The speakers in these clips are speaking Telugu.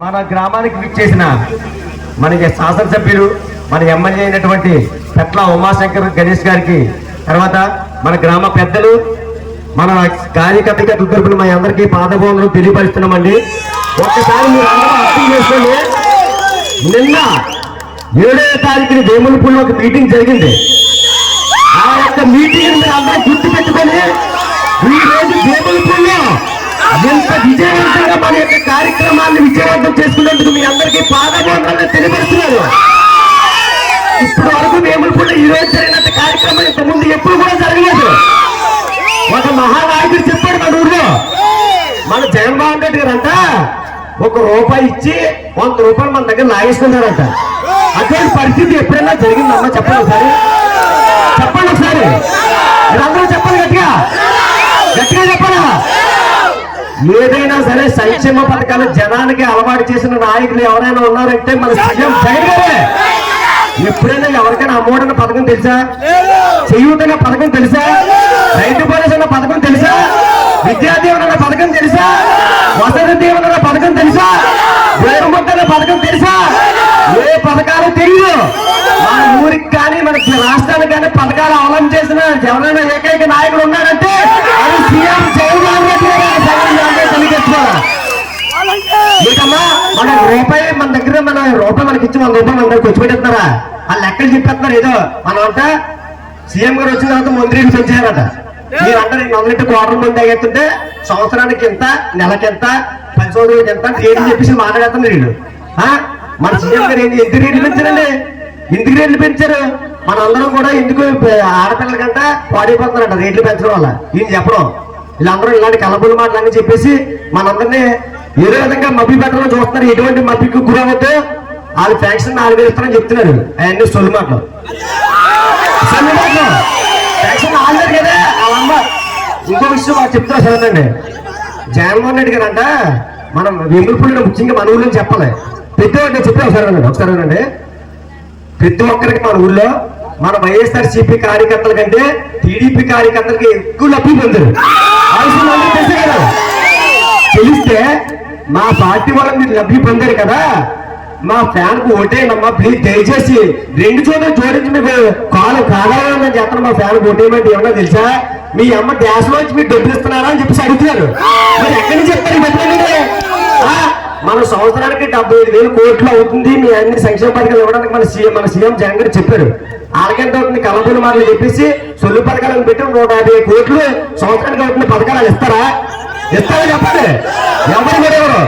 మన గ్రామానికి విచ్చేసిన మనకి శాసనసభ్యులు మన ఎమ్మెల్యే అయినటువంటి పెట్ల ఉమాశంకర్ గణేష్ గారికి తర్వాత మన గ్రామ పెద్దలు మన కార్యకర్తగా తరపున మా అందరికీ పాదభోగులు తెలియపరుస్తున్నామండి. ఒక్కసారి మీరు అర్థం చేసుకోండి. నిన్న ఏడవ తారీఖున వేములపూడిలో ఒక మీటింగ్ జరిగింది. ఆ యొక్క మీటింగ్ మీరు అందరూ గుర్తు పెట్టుకొని ఈ రోజు వేములపూడిలో ఎంత కార్యక్రమాన్ని విజయవంతం చేసుకున్నందుకు మీ అందరికీ పాదభోగాలను తెలియపరుస్తున్నారు ఇప్పుడు వరకు వేములపూడిలో ఈ రోజు జరిగినంత కార్యక్రమం ఇంత ముందు ఎప్పుడు కూడా జరగలేదు. ఒక మహానాయకుడు చెప్పాడు మన ఊర్లో మన జగన్మోహన్ రెడ్డి గారు అంట ఒక రూపాయి ఇచ్చి వంద రూపాయలు మన దగ్గర లాగేస్తున్నారంట అటువంటి పరిస్థితి ఎప్పుడైనా జరిగిందమ్మా? చెప్పండి ఒకసారి. చెప్పండి ఒకసారి. అందరూ చెప్పండి గట్టిగా. గట్టిగా చెప్పండి. ఏదైనా సరే సంక్షేమ పథకాలు జనానికి అలవాటు చేసిన నాయకులు ఎవరైనా ఉన్నారంటే మన సీఎం జగన్ గారే. ఎప్పుడైనా ఎవరికైనా అమ్మోడన్న పథకం తెలుసా? చేయూతన్న పథకం తెలుసా? రైతు భరోసా పథకం తెలుసా? విద్యా దీవెన పథకం తెలుసా? వసతి దీవెన పథకం తెలుసా? వేరుముద్ద పథకం తెలుసా? ఏ పథకాలు తెలియదు. మన ఊరికి కానీ మన రాష్ట్రానికి కానీ పథకాలు అవలం చేసిన ఎవరైనా మీకమ్మా మన రూపాయి మన దగ్గర మన రూపాయి మనకి ఇచ్చి వంద రూపాయలు మన దగ్గర పెట్టేస్తున్నారా ఆ లెక్కలు చెప్పేస్తున్నారు ఏదో? మనం అంటే సీఎం గారు వచ్చిన తర్వాత మంత్రిని పెంచారట. మీరు అంటారు రెండు వందల ఇంటి కోట్ల మంది అయ్యేస్తుంటే సంవత్సరానికి ఎంత నెలకి ఎంత పది ఎంత రేట్లు చెప్పేసి మాట్లాడుతున్నారు వీళ్ళు. ఆ? మన సీఎం గారు ఏంటి? ఎందుకు రేట్లు పెంచారండి? ఎందుకు రేట్లు పెంచారు? మనందరం కూడా ఎందుకు ఆడపిల్లల కంటే పాడైపోతున్నారట రేట్లు పెంచడం వల్ల. ఈయన చెప్పడం. వీళ్ళందరూ ఇలాంటి కలబుల అని చెప్పేసి మనందరినీ ఏదో విధంగా మబ్బి పెట్టడం చూస్తున్నారు. ఎటువంటి మబ్బికి గురవుతే వాళ్ళు ఫ్యాక్షన్ నాలుగు వేలు ఇస్తారని చెప్తున్నారు. అవన్నీ సొల్లు మాటలు. సొల్లు మాటలు. ఫ్యాక్షన్ కదా. వాళ్ళమ్మ ఇంకో విషయం వాళ్ళు చెప్తారు చదవండి జగన్మోహన్ రెడ్డి గారు అంట మనం వెంగులపూడిలో ముఖ్యంగా మన ఊళ్ళో చెప్పాలి. ప్రతి ఒక్కటి చెప్పే ఒకసారి ఒకసారి వినండి. ప్రతి ఒక్కరికి మన ఊళ్ళో మన వైఎస్ఆర్ సిపి కార్యకర్తల కంటే టీడీపీ కార్యకర్తలకి ఎక్కువ లబ్ధి పొందారు. అవసరం తెలుసు కదా. తెలిస్తే మా పార్టీ వాళ్ళకి మీరు లబ్ధి పొందారు కదా? మా ఫ్యాన్కు ఓటేయనమ్మా ప్లీజ్ దయచేసి. రెండు చోట్ల జోడించి మీకు కాలు కావాలని చేస్తాను మా ఫ్యాన్ ఓటేయమంటే ఏమన్నా తెలుసా? మీ అమ్మ డ్యాస్ లోంచి మీరు డబ్బులు ఇస్తున్నారా అని చెప్పేసి అడుగుతున్నారు. మరి ఎక్కడి నుంచి చెప్తారు మన సంవత్సరానికి డెబ్బై ఐదు వేలు కోట్లు అవుతుంది మీ అన్ని సంక్షేమ పథకాలు ఇవ్వడానికి మన సీఎం మన సీఎం జగన్ గారు చెప్పారు. వాళ్ళకెంత అవుతుంది? కలబుల మాటలు చెప్పేసి సొల్లు పథకాలను పెట్టి నూట యాభై కోట్లు సంవత్సరానికి అవుతుంది పథకాలు ఇస్తారా? ఇస్తారా చెప్పండి. ఎవరు కూడా ఎవరు?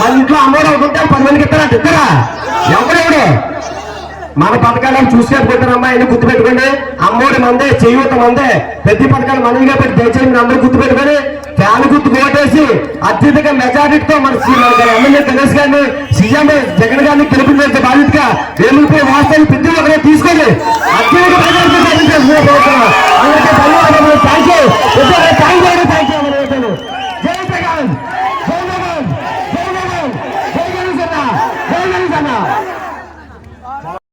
మన ఇంట్లో అమ్మోడు అవుతుంటే పది మందికి ఇస్తారా? ఇస్తారా ఎవరెవడు మన పథకాలను చూసేసుకుంటారమ్మా ఎన్ని గుర్తుపెట్టుకోండి? అమ్మోడి మందే చేయూత మందే. ప్రతి పథకాలు మనవిగా పెట్టి దయచేసి మీరు అందరూ గుర్తుపెట్టుకొని ఫ్యాన్ గుర్తు కోటేసి అత్యధిక మెజారిటీతో మన ఎమ్మెల్యే గణేష్ గారిని సీఎం జగన్ గారిని గెలిపించే బాధ్యతగా వేలుపై వాస్తవాలు ప్రతి ఒక్కరే తీసుకొని అత్యధిక మెజారిటీ